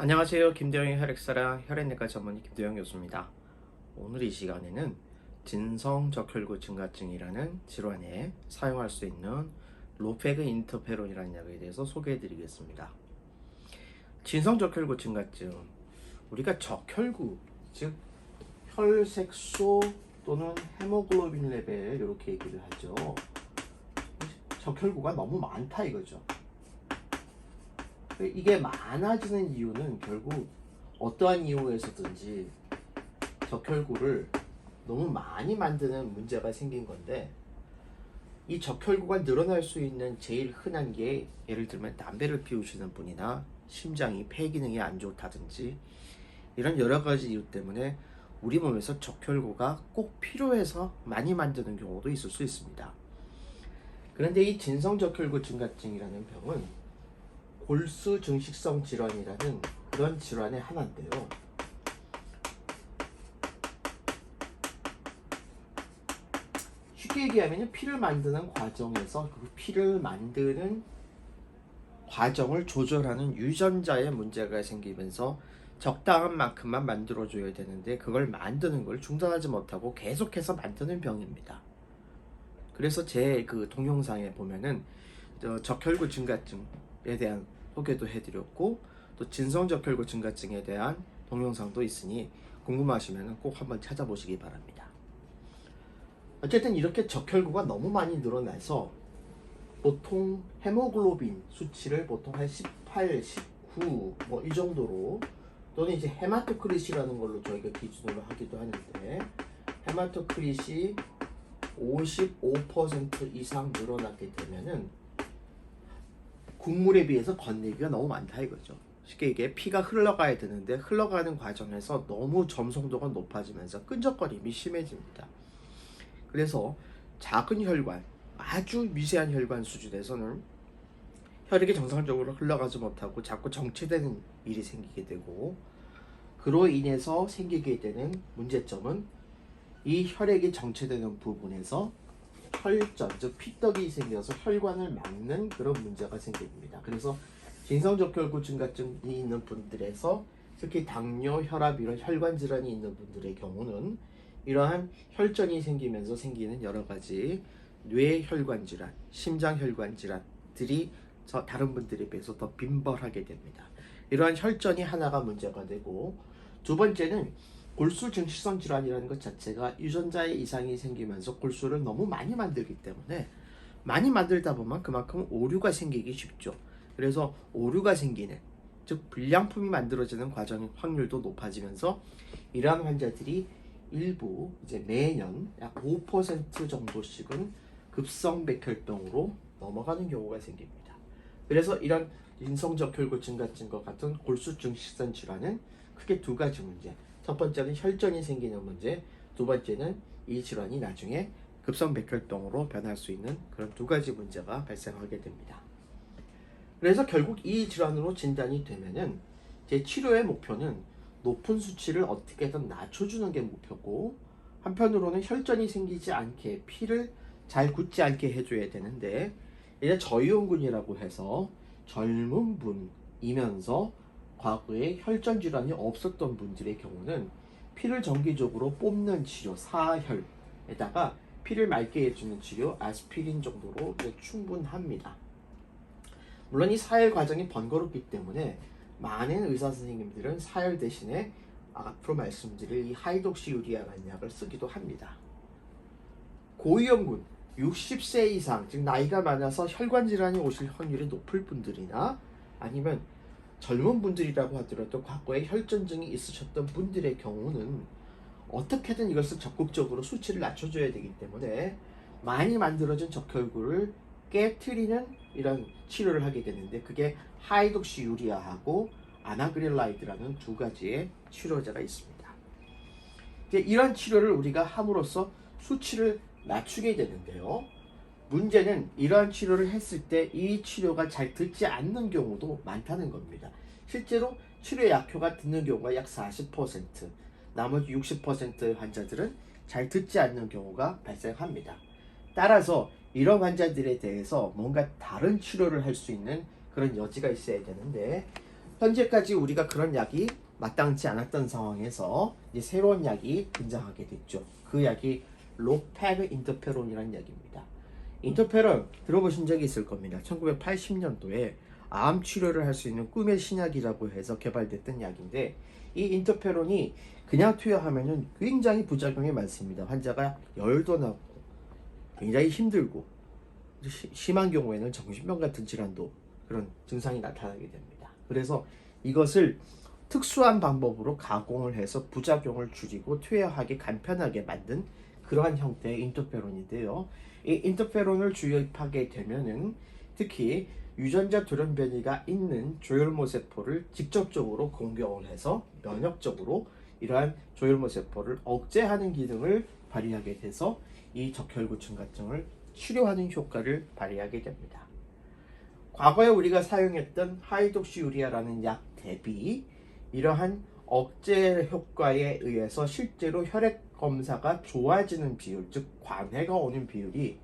안녕하세요. 김대영의 혈액사랑 혈액내과 전문의 김대영 교수입니다. 오늘 이 시간에는 진성적혈구 증가증이라는 질환에 사용할 수 있는 로페그 인터페론이라는 약에 대해서 소개해 드리겠습니다. 진성적혈구 증가증 우리가 적혈구 즉 혈색소 또는 헤모글로빈 레벨 이렇게 얘기를 하죠. 적혈구가 너무 많다 이거죠. 이게 많아지는 이유는 결국 어떠한 이유에서든지 적혈구를 너무 많이 만드는 문제가 생긴 건데 이 적혈구가 늘어날 수 있는 제일 흔한 게 예를 들면 담배를 피우시는 분이나 심장이 폐 기능이 안 좋다든지 이런 여러 가지 이유 때문에 우리 몸에서 적혈구가 꼭 필요해서 많이 만드는 경우도 있을 수 있습니다. 그런데 이 진성 적혈구 증가증이라는 병은 골수 증식성 질환이라는 그런 질환의 하나인데요. 쉽게 얘기하면 피를 만드는 과정에서 그 피를 만드는 과정을 조절하는 유전자에 문제가 생기면서 적당한 만큼만 만들어줘야 되는데 그걸 만드는 걸 중단하지 못하고 계속해서 만드는 병입니다. 그래서 제 그 동영상에 보면은 적혈구 증가증에 대한 소개도 해드렸고 또 진성적 혈구 증가증에 대한 동영상도 있으니 궁금하시면 꼭 한번 찾아보시기 바랍니다. 어쨌든 이렇게 적혈구가 너무 많이 늘어나서 보통 헤모글로빈 수치를 보통 한 18, 19 뭐 이 정도로 또는 이제 헤마토크릿이라는 걸로 저희가 기준으로 하기도 하는데 헤마토크릿이 55% 이상 늘어나게 되면은 국물에 비해서 건네기가 너무 많다 이거죠. 쉽게 이게 피가 흘러가야 되는데 흘러가는 과정에서 너무 점성도가 높아지면서 끈적거림이 심해집니다. 그래서 작은 혈관, 아주 미세한 혈관 수준에서는 혈액이 정상적으로 흘러가지 못하고 자꾸 정체되는 일이 생기게 되고 그로 인해서 생기게 되는 문제점은 이 혈액이 정체되는 부분에서 혈전, 즉 피떡이 생겨서 혈관을 막는 그런 문제가 생깁니다. 그래서 진성적혈구 증가증이 있는 분들에서 특히 당뇨, 혈압 이런 혈관 질환이 있는 분들의 경우는 이러한 혈전이 생기면서 생기는 여러 가지 뇌혈관 질환, 심장혈관 질환들이 저 다른 분들에 비해서 더 빈벌하게 됩니다. 이러한 혈전이 하나가 문제가 되고 두 번째는 골수 증식성 질환이라는 것 자체가 유전자의 이상이 생기면서 골수를 너무 많이 만들기 때문에 많이 만들다 보면 그만큼 오류가 생기기 쉽죠. 그래서 오류가 생기는 즉 불량품이 만들어지는 과정의 확률도 높아지면서 이러한 환자들이 일부 이제 매년 약 5% 정도씩은 급성 백혈병으로 넘어가는 경우가 생깁니다. 그래서 이런 인성적 혈구 증가증과 같은 골수증 식선 질환은 크게 두 가지 문제. 첫 번째는 혈전이 생기는 문제, 두 번째는 이 질환이 나중에 급성 백혈병으로 변할 수 있는 그런 두 가지 문제가 발생하게 됩니다. 그래서 결국 이 질환으로 진단이 되면은 제 치료의 목표는 높은 수치를 어떻게든 낮춰주는 게 목표고 한편으로는 혈전이 생기지 않게 피를 잘 굳지 않게 해줘야 되는데 이제 저이온군이라고 해서 젊은 분이면서 과거에 혈전 질환이 없었던 분들의 경우는 피를 정기적으로 뽑는 치료 사혈에다가 피를 맑게 해주는 치료 아스피린 정도로 충분합니다. 물론 이 사혈 과정이 번거롭기 때문에 많은 의사 선생님들은 사혈 대신에 앞으로 말씀드릴 이 하이독시 유리아라는 약을 쓰기도 합니다. 고위험군 60세 이상 즉 나이가 많아서 혈관 질환이 오실 확률이 높을 분들이나 아니면 젊은 분들이라고 하더라도 과거에 혈전증이 있으셨던 분들의 경우는 어떻게든 이것을 적극적으로 수치를 낮춰줘야 되기 때문에 많이 만들어진 적혈구를 깨트리는 이런 치료를 하게 되는데 그게 하이독시 유리아하고 아나그릴라이드라는 두 가지의 치료제가 있습니다. 이제 이런 치료를 우리가 함으로써 수치를 낮추게 되는데요. 문제는 이러한 치료를 했을 때 이 치료가 잘 듣지 않는 경우도 많다는 겁니다. 실제로 치료 약효가 듣는 경우가 약 40%, 나머지 60%의 환자들은 잘 듣지 않는 경우가 발생합니다. 따라서 이런 환자들에 대해서 뭔가 다른 치료를 할 수 있는 그런 여지가 있어야 되는데 현재까지 우리가 그런 약이 마땅치 않았던 상황에서 새로운 약이 등장하게 됐죠. 그 약이 로페그 인터페론이라는 약입니다. 인터페론 들어보신 적이 있을 겁니다. 1980년도에 암 치료를 할 수 있는 꿈의 신약이라고 해서 개발됐던 약인데 이 인터페론이 그냥 투여하면은 굉장히 부작용이 많습니다. 환자가 열도 나고 굉장히 힘들고 시- 심한 경우에는 정신병 같은 질환도 그런 증상이 나타나게 됩니다. 그래서 이것을 특수한 방법으로 가공을 해서 부작용을 줄이고 투여하기 간편하게 만든 그러한 형태의 인터페론인데요. 이 인터페론을 주입하게 되면은 특히 유전자 돌연 변이가 있는 조혈모 세포를 직접적으로 공격을 해서 면역적으로 이러한 조혈모 세포를 억제하는 기능을 발휘하게 돼서 이 적혈구 증가증을 치료하는 효과를 발휘하게 됩니다. 과거에 우리가 사용했던 하이독시 유리아라는 약 대비 이러한 억제 효과에 의해서 실제로 혈액 검사가 좋아지는 비율, 즉 관해가 오는 비율이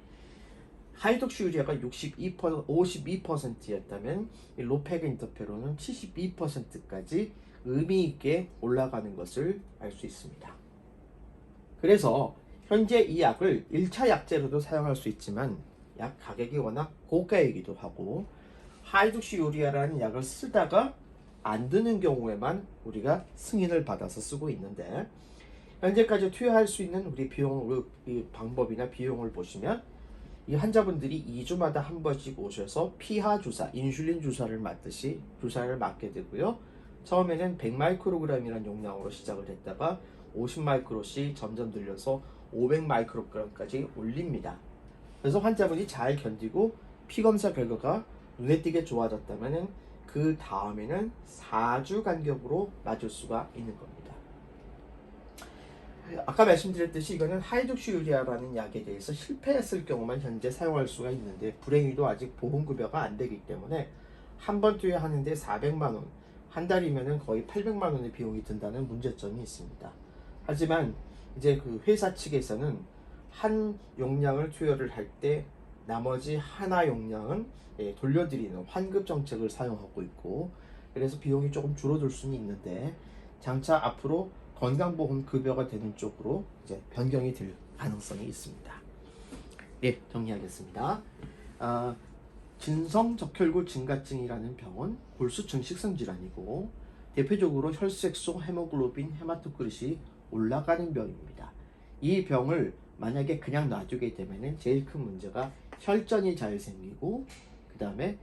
하이독시 유리아가 62% 52%였다면 이 로페그 인터페론은 72%까지 의미 있게 올라가는 것을 알 수 있습니다. 그래서 현재 이 약을 1차 약제로도 사용할 수 있지만 약 가격이 워낙 고가이기도 하고 하이독시 유리아라는 약을 쓰다가 안 드는 경우에만 우리가 승인을 받아서 쓰고 있는데 현재까지 투여할 수 있는 우리 비용 이 방법이나 비용을 보시면 이 환자분들이 2주마다 한 번씩 오셔서 피하 주사, 인슐린 주사를 맞듯이 주사를 맞게 되고요. 처음에는 100마이크로그램이라는 용량으로 시작을 했다가 50마이크로씩 점점 늘려서 500마이크로그램까지 올립니다. 그래서 환자분이 잘 견디고 피 검사 결과가 눈에 띄게 좋아졌다면은 그 다음에는 4주 간격으로 맞을 수가 있는 겁니다. 아까 말씀드렸듯이 이거는 하이독시 유리아라는 약에 대해서 실패했을 경우만 현재 사용할 수가 있는데 불행히도 아직 보험급여가 안 되기 때문에 한 번 투여하는데 400만 원, 한 달이면은 거의 800만 원의 비용이 든다는 문제점이 있습니다. 하지만 이제 그 회사 측에서는 한 용량을 투여를 할 때 나머지 하나 용량은 예, 돌려드리는 환급 정책을 사용하고 있고 그래서 비용이 조금 줄어들 수는 있는데 장차 앞으로 건강보험 급여가 되는 쪽으로 이제 변경이 될 가능성이 있습니다. 네, 정리하겠습니다. 아, 진성 적혈구 증가증이라는 병은 골수증 식성 질환이고 대표적으로 혈색소, 헤모글로빈, 헤마토크릿이 올라가는 병입니다. 이 병을 만약에 그냥 놔두게 되면은 제일 큰 문제가 혈전이 잘 생기고 그 다음에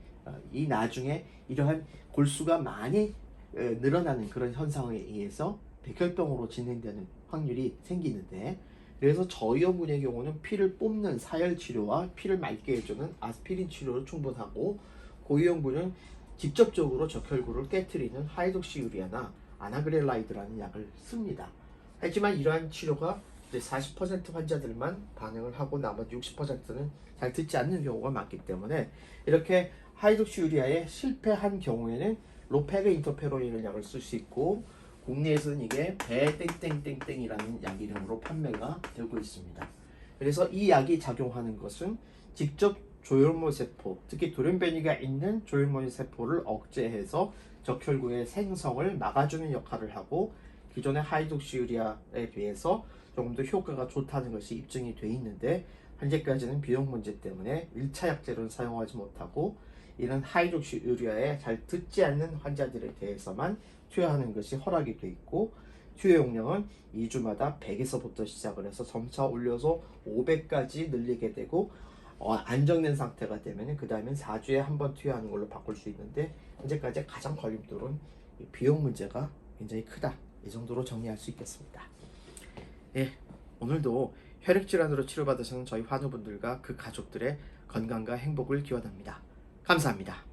이 나중에 이러한 골수가 많이 어, 늘어나는 그런 현상에 의해서 백혈병으로 진행되는 확률이 생기는데 그래서 저위험군의 경우는 피를 뽑는 사열 치료와 피를 맑게 해주는 아스피린 치료로 충분하고 고위험군은 직접적으로 적혈구를 깨뜨리는 하이독시유리아나 아나그렐라이드라는 약을 씁니다. 하지만 이러한 치료가 이제 40% 환자들만 반응을 하고 나머지 60%는 잘 듣지 않는 경우가 많기 때문에 이렇게 하이독시유리아에 실패한 경우에는 로페그 인터페론이라는 약을 쓸 수 있고 국내에서는 이게 배땡땡땡땡이라는 약 이름으로 판매가 되고 있습니다. 그래서 이 약이 작용하는 것은 직접 조혈모 세포, 특히 돌연변이가 있는 조혈모 세포를 억제해서 적혈구의 생성을 막아주는 역할을 하고 기존의 하이독시유리아에 비해서 조금 더 효과가 좋다는 것이 입증이 돼 있는데 현재까지는 비용 문제 때문에 1차 약제로는 사용하지 못하고 이런 하이독시유리아에 잘 듣지 않는 환자들에 대해서만 투여하는 것이 허락이 돼 있고 투여 용량은 2주마다 100에서부터 시작을 해서 점차 올려서 500까지 늘리게 되고 어, 안정된 상태가 되면 그 다음엔 4주에 한 번 투여하는 걸로 바꿀 수 있는데 현재까지 가장 걸림돌은 이 비용 문제가 굉장히 크다 이 정도로 정리할 수 있겠습니다. 예, 오늘도 혈액 질환으로 치료받으시는 저희 환우분들과 그 가족들의 건강과 행복을 기원합니다. 감사합니다.